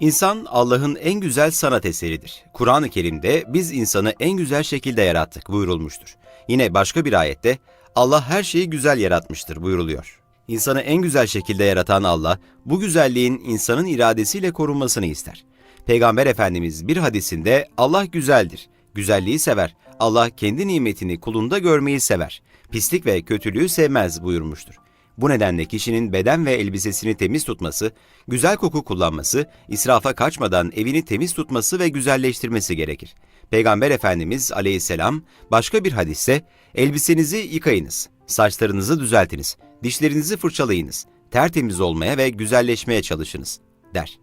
İnsan Allah'ın en güzel sanat eseridir. Kur'an-ı Kerim'de biz insanı en güzel şekilde yarattık buyurulmuştur. Yine başka bir ayette Allah her şeyi güzel yaratmıştır buyuruluyor. İnsanı en güzel şekilde yaratan Allah bu güzelliğin insanın iradesiyle korunmasını ister. Peygamber Efendimiz bir hadisinde Allah güzeldir, güzelliği sever, Allah kendi nimetini kulunda görmeyi sever, pislik ve kötülüğü sevmez buyurmuştur. Bu nedenle kişinin beden ve elbisesini temiz tutması, güzel koku kullanması, israfa kaçmadan evini temiz tutması ve güzelleştirmesi gerekir. Peygamber Efendimiz aleyhisselam başka bir hadiste elbisenizi yıkayınız, saçlarınızı düzeltiniz, dişlerinizi fırçalayınız, tertemiz olmaya ve güzelleşmeye çalışınız der.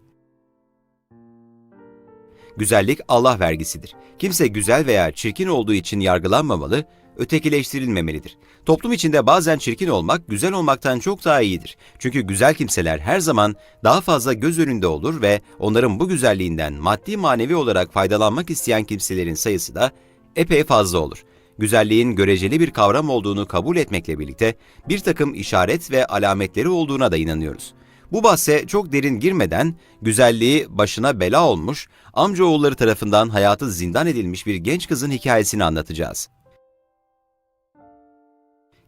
Güzellik Allah vergisidir. Kimse güzel veya çirkin olduğu için yargılanmamalı, ötekileştirilmemelidir. Toplum içinde bazen çirkin olmak, güzel olmaktan çok daha iyidir. Çünkü güzel kimseler her zaman daha fazla göz önünde olur ve onların bu güzelliğinden maddi manevi olarak faydalanmak isteyen kimselerin sayısı da epey fazla olur. Güzelliğin göreceli bir kavram olduğunu kabul etmekle birlikte bir takım işaret ve alametleri olduğuna da inanıyoruz. Bu bahse çok derin girmeden güzelliği başına bela olmuş, amcaoğulları tarafından hayatı zindan edilmiş bir genç kızın hikayesini anlatacağız.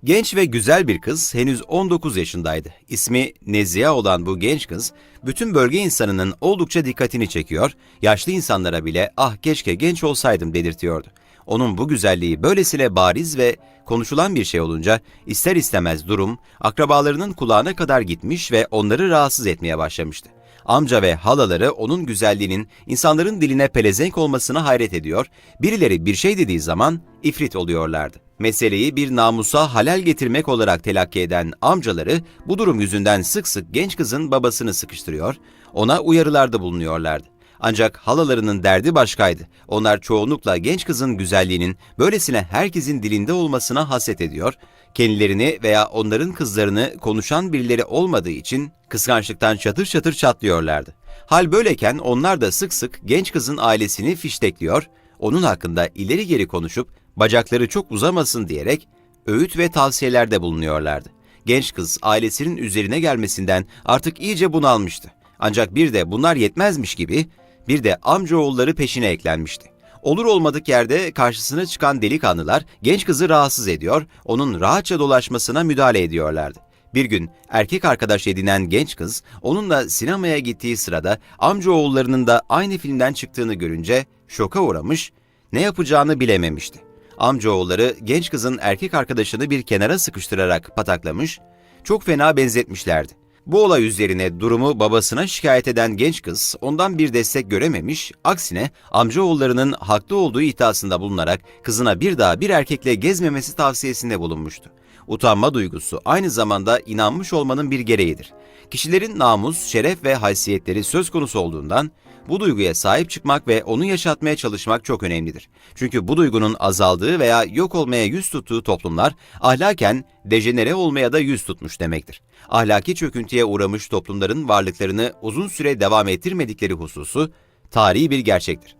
Genç ve güzel bir kız henüz 19 yaşındaydı. İsmi Neziha olan bu genç kız, bütün bölge insanının oldukça dikkatini çekiyor, yaşlı insanlara bile ah keşke genç olsaydım dedirtiyordu. Onun bu güzelliği böylesine bariz ve konuşulan bir şey olunca ister istemez durum akrabalarının kulağına kadar gitmiş ve onları rahatsız etmeye başlamıştı. Amca ve halaları onun güzelliğinin insanların diline pelezenk olmasına hayret ediyor, birileri bir şey dediği zaman ifrit oluyorlardı. Meseleyi bir namusa halal getirmek olarak telakki eden amcaları bu durum yüzünden sık sık genç kızın babasını sıkıştırıyor, ona uyarılarda bulunuyorlardı. Ancak halalarının derdi başkaydı. Onlar çoğunlukla genç kızın güzelliğinin böylesine herkesin dilinde olmasına haset ediyor, kendilerini veya onların kızlarını konuşan birileri olmadığı için kıskançlıktan çatır çatır çatlıyorlardı. Hal böyleyken onlar da sık sık genç kızın ailesini fiştekliyor, onun hakkında ileri geri konuşup bacakları çok uzamasın diyerek öğüt ve tavsiyelerde bulunuyorlardı. Genç kız ailesinin üzerine gelmesinden artık iyice bunalmıştı. Ancak bir de bunlar yetmezmiş gibi bir de amcaoğulları peşine eklenmişti. Olur olmadık yerde karşısına çıkan delikanlılar genç kızı rahatsız ediyor, onun rahatça dolaşmasına müdahale ediyorlardı. Bir gün erkek arkadaş edinen genç kız onunla sinemaya gittiği sırada amcaoğullarının da aynı filmden çıktığını görünce şoka uğramış, ne yapacağını bilememişti. Amcaoğulları genç kızın erkek arkadaşını bir kenara sıkıştırarak pataklamış, çok fena benzetmişlerdi. Bu olay üzerine durumu babasına şikayet eden genç kız ondan bir destek görememiş, aksine amcaoğullarının haklı olduğu iddiasında bulunarak kızına bir daha bir erkekle gezmemesi tavsiyesinde bulunmuştu. Utanma duygusu aynı zamanda inanmış olmanın bir gereğidir. Kişilerin namus, şeref ve haysiyetleri söz konusu olduğundan bu duyguya sahip çıkmak ve onu yaşatmaya çalışmak çok önemlidir. Çünkü bu duygunun azaldığı veya yok olmaya yüz tuttuğu toplumlar ahlaken dejenere olmaya da yüz tutmuş demektir. Ahlaki çöküntüye uğramış toplumların varlıklarını uzun süre devam ettirmedikleri hususu tarihi bir gerçektir.